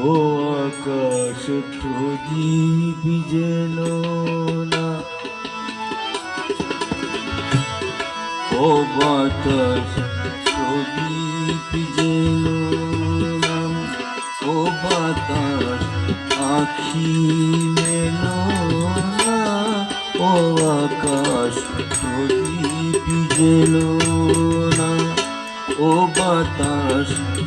ও আকাশ প্রদীপ যেন না। ও বাতাস প্রদীপ যেন না। ও বাতাস আখি মেলো না। ও আকাশ প্রদীপ যেন না। ও বাতাস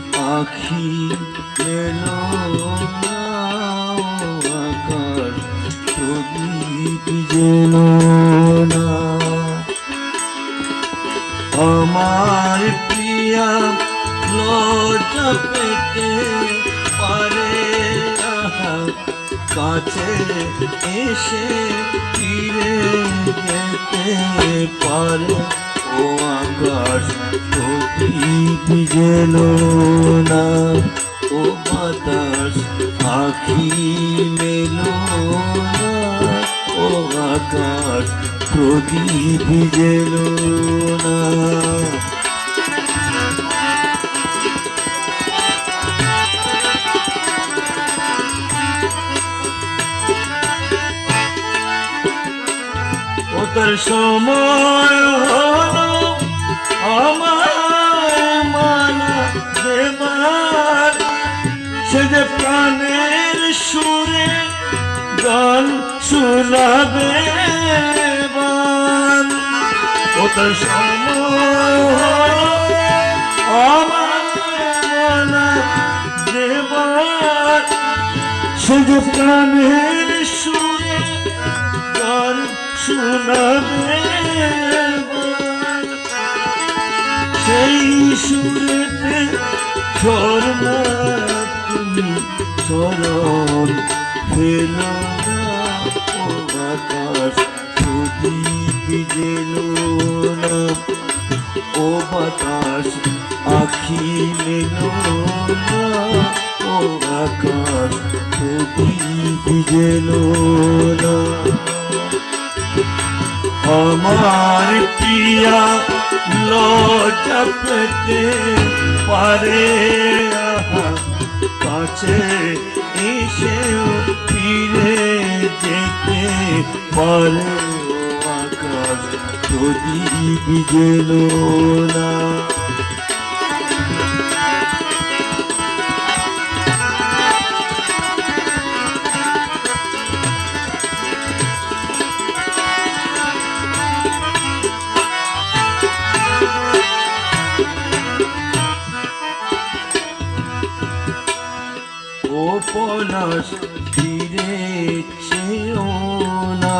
না ও আকাশ প্রদীপ না। আমার প্রিয়া লজ্জা পেতে পারে কাছে এসে ফিরে যেতে পারে। ও আকাশ প্রদীপ যেন না? ও বাতাস আখি মেলো ও আকাশ প্রদীপ যেন না? ওটার সময় আমার প্রাণের সুরে গান শোনাবে মানা দেবার সে প্রাণের সুরে গান শোনাবে সেই সুরেতে শর্মা ও বাতাস, আখি না, ও আকাশ না। আমার প্রিয়া লজ্জা পেতে পারে কাছে এসেও ফিরে যেতে পারে প্রদীপ গেল না। পলাশ ফিরেছেও না।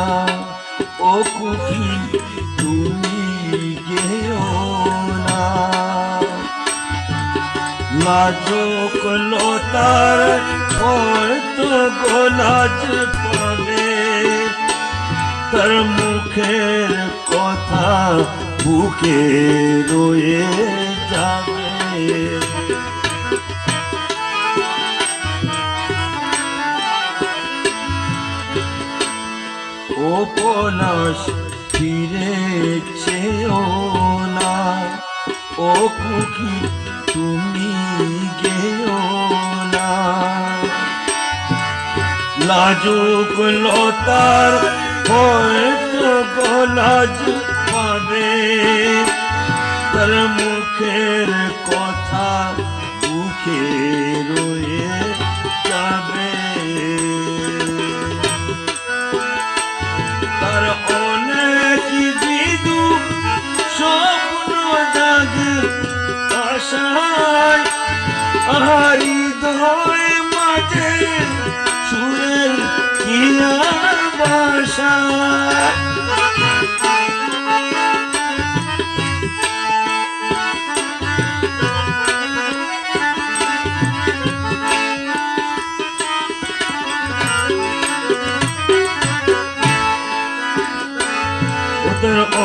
ও কুকি লাজক লতার হয়তো গোলাজ পাবে তার মুখের কথা বুকে রয়ে যাবে ও লাজুক লতার হয়তো গলাজ পাবে। তার মুখের কথা মুখে রয়ে যাবে। তার অনেক বিদু স্বপ্ন জাগে আশায়, আহারি দয়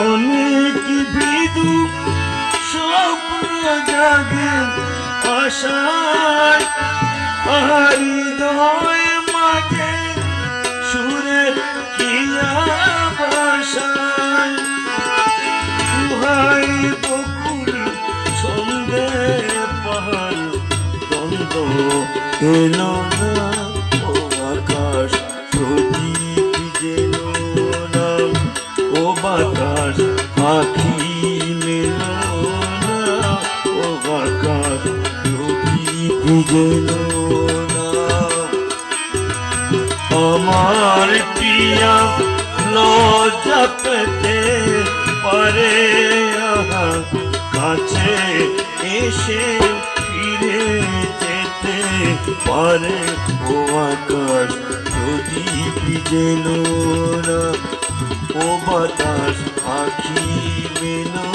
অনেক বিদু স্বপ্ন জাগে আশায় আহারি দয় পাহাড় এলো না পাখি মেলো না, ও আকাশ প্রদীপ না আমার প্রিয়া, লজ্জা পেতে পারে কাছে এসে ফিরে পারে ও আকাশ যদি যেন না ও বাতাস আখি মেলো